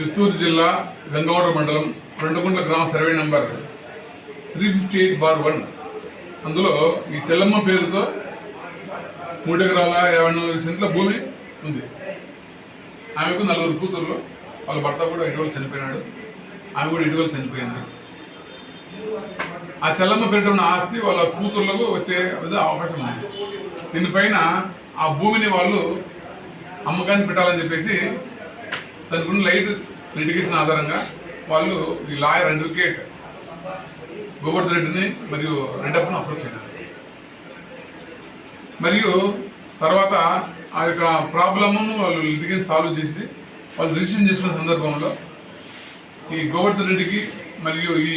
చిత్తూరు జిల్లా గంగవడ మండలం రెండుగుంట్ల గ్రామ survey number three fifty eight bar one. అందులో ఈ చెల్లమ్మ పేరుతో మూడు ఎకరాల యాభై నాలుగు సెంట్ల భూమి ఉంది. ఆమెకు నలుగురు కూతుర్లు. వాళ్ళ భర్త కూడా ఇటీవల చనిపోయినాడు. ఆమె కూడా ఇటీవల చనిపోయింది. ఆ చెల్లమ్మ పేరుతో ఉన్న ఆస్తి వాళ్ళ కూతుర్లకు వచ్చే అవకాశం ఉంది. దీనిపైన ఆ భూమిని వాళ్ళు అమ్మకాన్ని పెట్టాలని చెప్పేసి దానికి ఉన్న లైట్ లిటిగేషన్ ఆధారంగా వాళ్ళు ఈ లాయర్ అడ్వకేట్ గోవర్ధన్ రెడ్డిని మరియు రెడ్డప్పను అప్రోచ్ చేశారు. మరియు తర్వాత ఆ యొక్క ప్రాబ్లమ్ను వాళ్ళు లిటిగేషన్ సాల్వ్ చేసి వాళ్ళు రిజిస్టర్ చేసుకున్న సందర్భంలో ఈ గోవర్ధన్ రెడ్డికి మరియు ఈ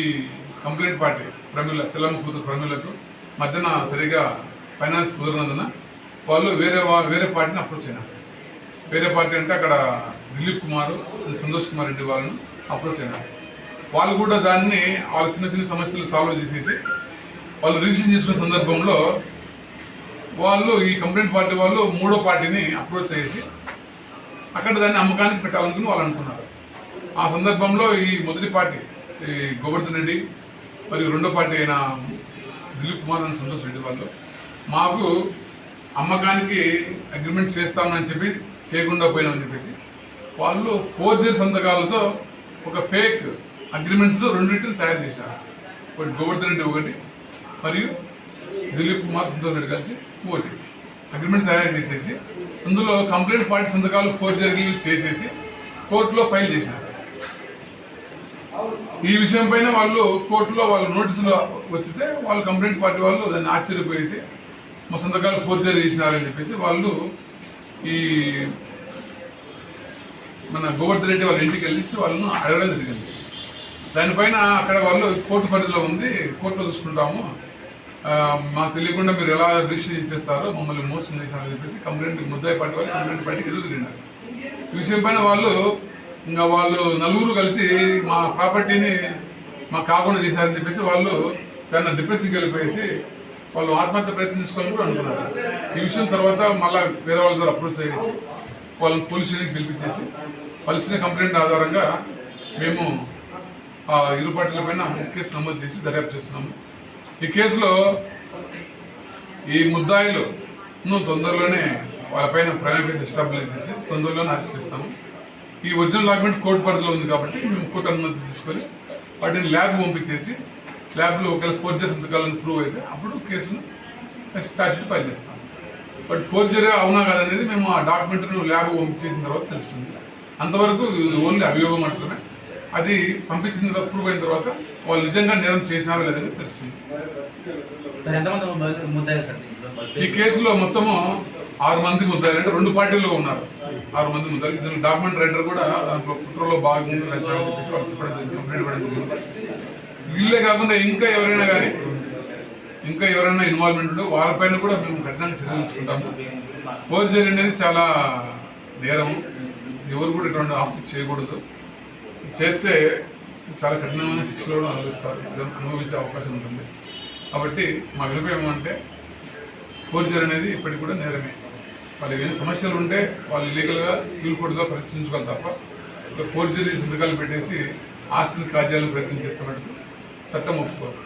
కంప్లైంట్ పార్టీ ప్రమిళ చెల్లమ్మ కూతురు ప్రమిళకు మధ్యన సరిగా ఫైనాన్స్ కుదిరినందున వాళ్ళు వేరే వా- వేరే పార్టీని అప్రోచ్ అయినారు వేరే పార్టీ అంటే అక్కడ దిలీప్ కుమార్ సంతోష్ కుమార్ రెడ్డి వాళ్ళను అప్రోచ్ అయినారు. వాళ్ళు కూడా దాన్ని వాళ్ళ చిన్న చిన్న సమస్యలు సాల్వ్ చేసేసి వాళ్ళు రిజిస్ట్రేషన్ చేసుకున్న సందర్భంలో వాళ్ళు ఈ కంప్లైంట్ పార్టీ వాళ్ళు మూడో పార్టీని అప్రోచ్ చేసి అక్కడ దాన్ని అమ్మకానికి పెట్టాలనుకుని వాళ్ళు అనుకున్నారు. ఆ సందర్భంలో ఈ మొదటి పార్టీ ఈ గోవర్ధన్ రెడ్డి మరియు రెండో పార్టీ అయిన దిలీప్ కుమార్ అని సంతోష్ రెడ్డి వాళ్ళు మాకు అమ్మకానికి అగ్రిమెంట్ చేస్తామని చెప్పి చేయకుండా పోయినామని చెప్పేసి వాళ్ళు ఫోర్జర్ సంతకాలతో ఒక ఫేక్ అగ్రిమెంట్స్తో రెండింటిని తయారు చేశారు. ఒకటి గోవర్ధన్ రెడ్డి ఒకటి మరియు దిలీప్ కుమార్ సంతోష్ రెడ్డి కలిసి ఒకటి. అగ్రిమెంట్ తయారు చేసేసి అందులో కంప్లైంట్ పార్టీ సంతకాలు ఫోర్జరీ చేసేసి కోర్టులో ఫైల్ చేసినారు ఈ విషయం పైన వాళ్ళు కోర్టులో వాళ్ళు నోటీసులు వచ్చితే వాళ్ళు కంప్లైంట్ పార్టీ వాళ్ళు దాన్ని ఆశ్చర్యపోయేసి మా సంతకాలు ఫోర్జరీ చేసినారని చెప్పేసి వాళ్ళు ఈ మన గోవర్ధన్ రెడ్డి వాళ్ళ ఇంటికి వెళ్ళేసి వాళ్ళను అడగడం జరిగింది. దానిపైన అక్కడ వాళ్ళు కోర్టు పరిధిలో ఉంది కోర్టులో చూసుకుంటాము. మాకు తెలియకుండా మీరు ఎలా రిజిస్టర్ చేస్తారో మమ్మల్ని మోసం చేశారని చెప్పేసి కంప్లైంట్ ముద్దాయి పార్టీ వాళ్ళు కంప్లైంట్ పార్టీకి ఎదురు తిరిగినారు. ఈ విషయం పైన వాళ్ళు ఇంకా వాళ్ళు నలుగురు కలిసి మా ప్రాపర్టీని మాకు కాకుండా చేశారని చెప్పేసి వాళ్ళు చాలా డిప్రెషన్కి వెళ్ళిపోయేసి వాళ్ళు ఆత్మహత్య ప్రయత్నించుకోవాలని కూడా అనుకున్నారు. ఈ విషయం తర్వాత మళ్ళీ వేరే వాళ్ళ ద్వారా అప్రోచ్ చేసి వాళ్ళని పోలీసులకి పిలిపించేసి వాళ్ళు ఇచ్చిన కంప్లైంట్ ఆధారంగా మేము ఆ ఇరు పార్టీల పైన కేసు నమోదు చేసి దర్యాప్తు చేస్తున్నాము. ఈ కేసులో ఈ ముద్దాయిలు తొందరలోనే వాళ్ళపైన ప్రైవేట్ కేసు ఎస్టాబ్లిష్ చేసి తొందరలోనే అరెస్ట్ చేస్తాము. ఈ ఒరిజినల్ డాక్యుమెంట్ కోర్టు పరిధిలో ఉంది కాబట్టి మేము కోర్టు అనుమతి తీసుకొని వాటిని ల్యాబ్ పంపించేసి ల్యాబ్లో ఒకవేళ ఫోర్ చేసి సంతకాలను ప్రూవ్ అయితే అప్పుడు కేసును స్టాచ్యూట్ ఫైల్ చేస్తాం. బట్ ఫోర్జరీ అవునా కాదనేది మేము ఆ డాక్యుమెంట్ను ల్యాబ్ పంపించేసిన తర్వాత తెలుస్తుంది. అంతవరకు ఓన్లీ అభియోగం మాత్రమే. అది పంపించిన తర్వాత ప్రూవ్ అయిన తర్వాత వాళ్ళు నిజంగా నేరం చేసినారో లేదని తెలుస్తుంది? ఈ కేసులో మొత్తము ఆరు మంది ముద్దాయిలు అంటే రెండు పార్టీల్లో ఉన్నారు. ఆరు మంది ముద్దాయిలు. ఇందులో డాక్యుమెంట్ రైటర్ కూడా దాంట్లో కుట్రలో చెప్పేసి వాళ్ళు చెప్పడం కంప్లైంట్ వీళ్ళే కాకుండా ఇంకా ఎవరైనా కానీ ఇంకా ఎవరైనా ఇన్వాల్వ్మెంట్ ఉంటే వాళ్ళపైన కూడా మేము కఠినంగా చర్యలు తీసుకుంటాము. ఫోర్జరీ అనేది చాలా నేరం. ఎవరు కూడా ఇటువంటి ఆఫీస్ చేయకూడదు. చేస్తే చాలా కఠినమైన శిక్షలు కూడా అనుభవిస్తారు. అనుభవించే అవకాశం ఉంటుంది. కాబట్టి మా విలువ ఏమంటే ఫోర్జరీ అనేది ఇప్పటికి కూడా నేరమే. వాళ్ళకి ఏమైనా సమస్యలు ఉంటే వాళ్ళు లీగల్గా సివిల్ కోర్టుగా పరిశీలించుకోవాలి తప్ప ఫోర్జరీ సంతకాలు పెట్టేసి ఆస్తిని కాజేయాలని ప్రయత్నం చేస్తున్నట్టు చట్టం ఒప్పుకోరు